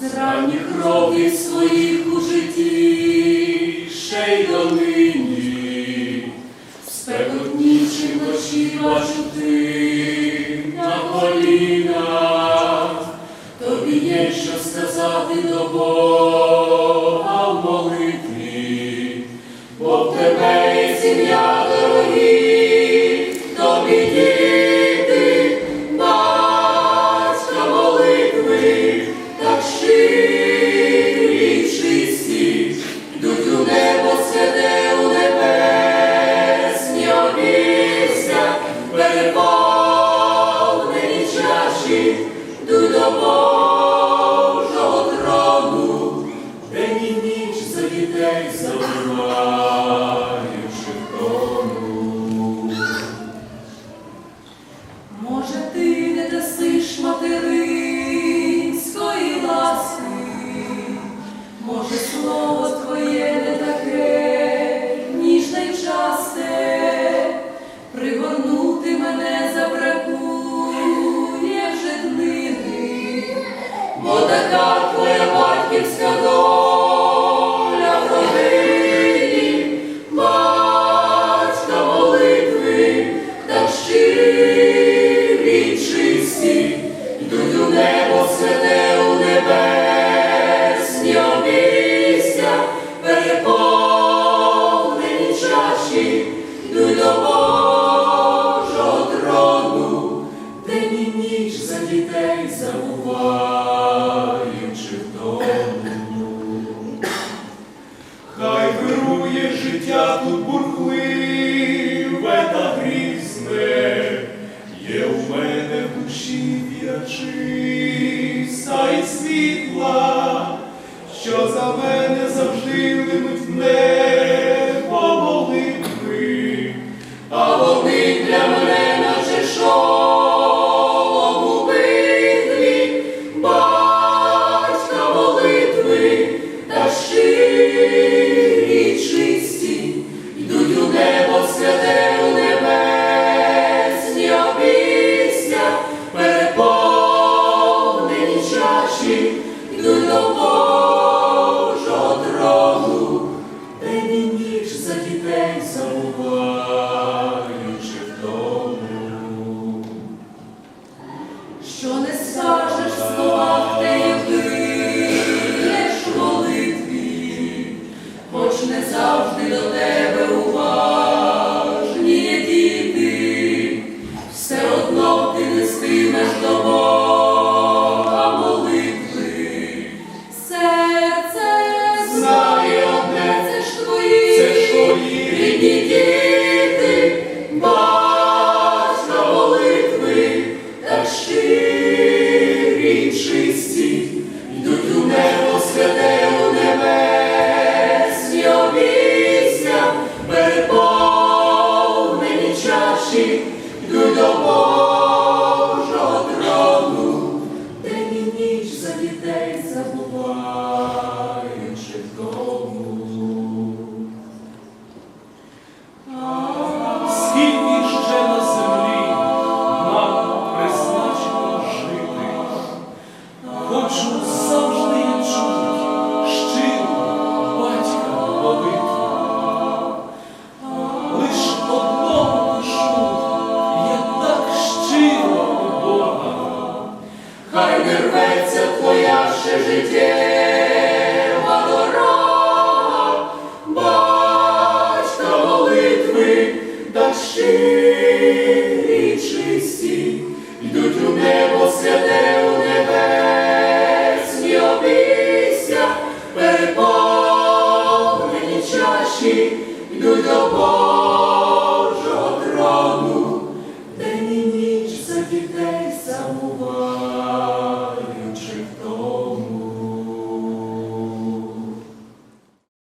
з ранніх років своїх у житті, ще й донині, спекотніші ночі бачу ти на колінах, тобі є що сказати до Бога чаші, йдуть до така твоя батьківська доля в родині, батька молитви, так щирі чисті, йдуть небо святе у небесні переповнені чаші, йдуть до Божого ніч за дітей забуваючи бурхливе та грізне, є у мене в душі віра чиста і світла, що за мене завжди линуть в небо молитви. А вони для мене наче шолом день і ніч за дітей забуваючи в тому. Що не скажеш словах, те єдиєш молитві, хоч не завжди до тебе чисті, йдуть у небо святе у небесні обійся, переповнені чаші, йдуть до Божого трону, день і ніч за дітей забуваючи